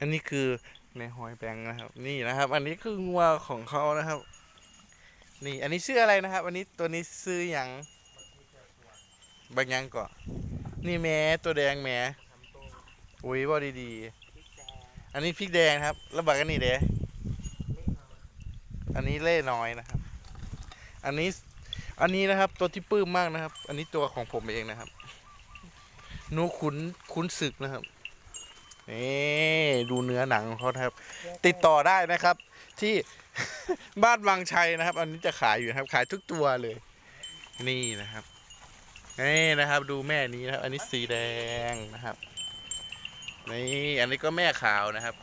อันนี้คือในหอยแบงนะครับ นี่นะครับ อันนี้คืองัวของเขานะครับ นี่ อันนี้ชื่ออะไรนะครับ อันนี้ตัวนี้ซื้ออย่างบางยังก่อนนี่แม้ตัวแดงแม้อุ้ยว่าดีๆ อันนี้พริกแดงครับ แล้วบักอันนี้เด้อันนี้เล่น้อยนะครับ อันนี้ อันนี้นะครับ ตัวที่ปื้มมากนะครับ อันนี้ตัวของผมเองนะครับนูขุนขุนศึกนะครับนี่ อหนังของเขานะครับ ติดต่อได้นะครับ ที่ บ้านวังชัยนะครับ อันนี้จะขายอยู่นะครับ ขายทุกตัวเลย นี่นะครับนี่นะครับ ดูแม่นี้นะครับ อันนี้สีแดงนะครับ นี่อันนี้ก็แม่ขาวนะครับ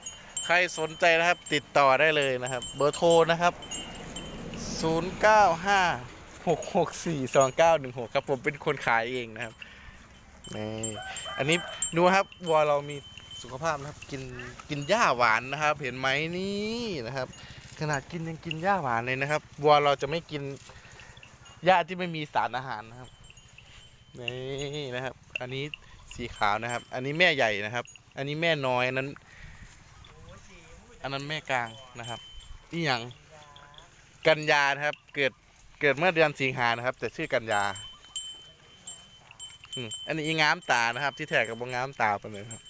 ใครสนใจนะครับ ติดต่อได้เลยนะครับ เบอร์โทรนะครับ 0 9 5 6 6 4 2 9 1 6 ครับผมเป็นคนขายเองนะครับนี่อันนี้ดูครับวัวเรามี สุขภาพนะครับกินกินหญ้าหวานนะครับ เห็นไหมนี่นะครับ ขนาดกินยังกินหญ้าหวานเลยนะครับวัวเราจะไม่กินหญ้าที่ไม่มีสารอาหารนะครับนี่นะครับ อันนี้สีขาวนะครับ อันนี้แม่ใหญ่นะครับ อันนี้แม่น้อยอันนั้น อันนั้นแม่กลางนะครับนี่อย่างกันยานะครับ เกิดเกิดเมื่อเดือนสิงหานะครับ แต่ชื่อกันยาอันนี้อีงามตานะครับ ที่แท้กับบงามตาไปเลยครับ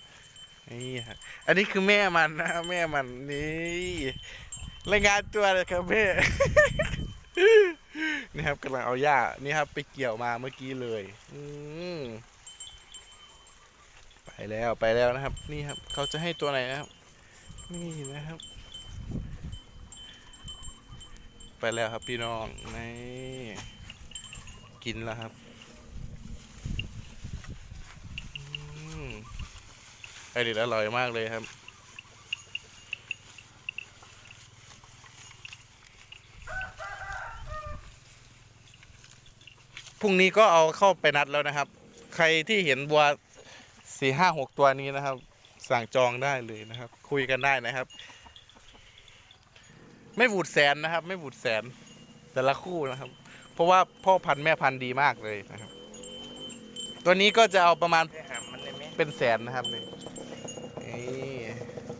นี่ครับอันนี้คือแม่มันนะแม่มันนี่รายงานตัวเลยครับแม่นี่ครับกำลังเอาหญ้านี่ครับ ไปเกี่ยวมาเมื่อกี้เลยอืไปแล้วไปแล้วนะครับ นี่ครับ เขาจะให้ตัวไหนนะครับ นี่นะครับ ไปแล้วครับพี่น้องนี่กินแล้วครับอืมไอเด็ดอร่อยมากเลยครับ พรุ่งนี้ก็เอาเข้าไปนัดแล้วนะครับ ใครที่เห็นบัวสี่ห้าหกตัวนี้นะครับ สั่งจองได้เลยนะครับ คุยกันได้นะครับ ไม่บูดแสนนะครับ ไม่บูดแสน แต่ละคู่นะครับ เพราะว่าพ่อพันธุ์แม่พันธุ์ดีมากเลยนะครับ ตัวนี้ก็จะเอาประมาณได้หามมันได้ไหมเป็นแสนนะครับนี่ 哎。